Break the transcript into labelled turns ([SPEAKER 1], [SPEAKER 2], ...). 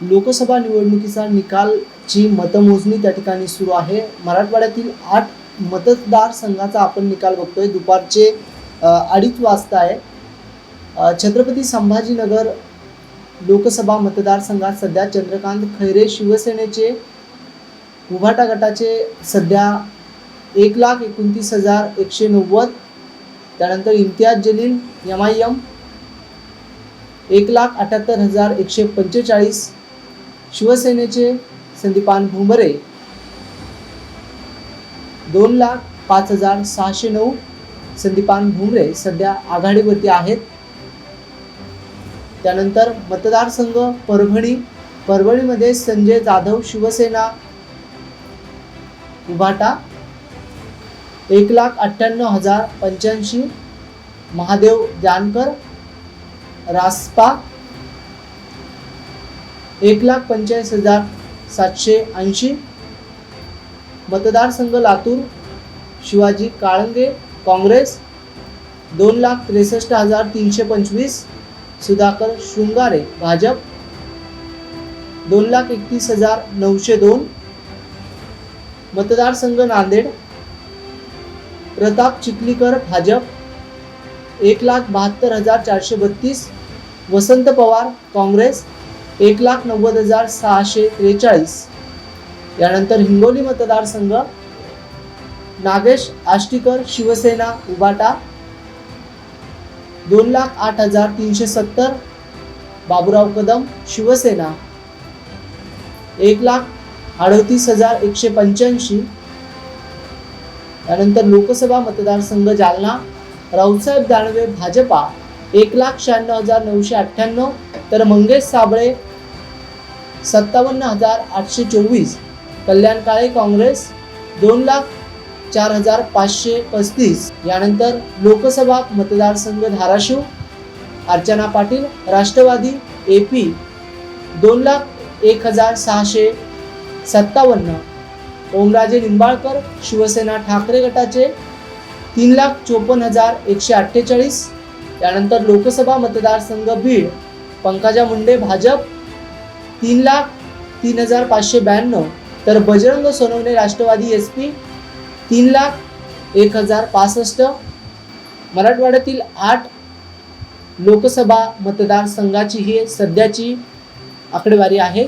[SPEAKER 1] लोकसभा निवडणुकीचा निकालची मतमोजणी त्या ठिकाणी सुरू आहे. मराठवाड्यातील आठ मतदारसंघाचा आपण निकाल बघतोय. दुपारचे अडीच वाजता आहे. छत्रपती संभाजीनगर लोकसभा मतदारसंघात सध्या चंद्रकांत खैरे शिवसेनेचे उभाटा गटाचे सध्या एक लाख एकोणतीस हजार एकशे नव्वद त्यानंतर Imtiaz Jaleel M I M एक लाख अठ्याहत्तर हजार एकशे पंचेचाळीस शिवसेनेचे संदीपान भुमरे. दोन लाख पाच हजार सहाशे नऊ संदीपान भुमरे सध्या आघाडीवरती आहेत. त्यानंतर मतदारसंघ परभणी परभणीमध्ये संजय जाधव शिवसेना उभाटा. एक लाख अठ्ठ्याण्णव हजार पंच्याऐंशी महादेव जानकर रासपा. एक लाख पंचेचाळीस हजार सातशे ऐंशी मतदारसंघ लातूर शिवाजी काळंगे काँग्रेस दोन लाख त्रेसष्ट हजार तीनशे पंचवीस सुधाकर शृंगारे भाजप दोन लाख एकतीस हजार नऊशे दोन मतदारसंघ नांदेड प्रताप चिखलीकर भाजप एक लाख बहात्तर हजार चारशे बत्तीस वसंत पवार काँग्रेस एक लाख नव्वद हजार सहाशे त्रेचाळीस. यानंतर हिंगोली मतदारसंघ नागेश आष्टीकर शिवसेना उबाटा दोन लाख आठ हजार तीनशे सत्तर. बाबुराव कदम शिवसेना एक लाख अडतीस हजार एकशे पंच्याऐंशी. त्यानंतर लोकसभा मतदारसंघ जालना रावसाहेब दानवे भाजपा एक लाख शहाण्णव हजार नऊशे अठ्ठ्याण्णव. तर मंगेश साबळे सत्तावन्न हजार आठशे चोवीस. कल्याण काळे काँग्रेस दोन लाख चार हजार पाचशे पस्तीस. यानंतर लोकसभा मतदारसंघ धाराशिव अर्चना पाटील राष्ट्रवादी ए पी दोन लाख एक हजार सहाशे सत्तावन्न. ओमराजे निंबाळकर शिवसेना ठाकरे गटाचे तीन लाख चोपन्न हजार एकशे अठ्ठेचाळीस. त्यानंतर लोकसभा मतदारसंघ बीड पंकजा मुंडे भाजप तीन लाख तीन हजार पाचशे ब्याण्णव. तर बजरंग सोनवणे राष्ट्रवादी एस पी तीन लाख एक हजार पासष्ट. मराठवाड्यातील आठ लोकसभा मतदारसंघाची ही सध्याची आकडेवारी आहे.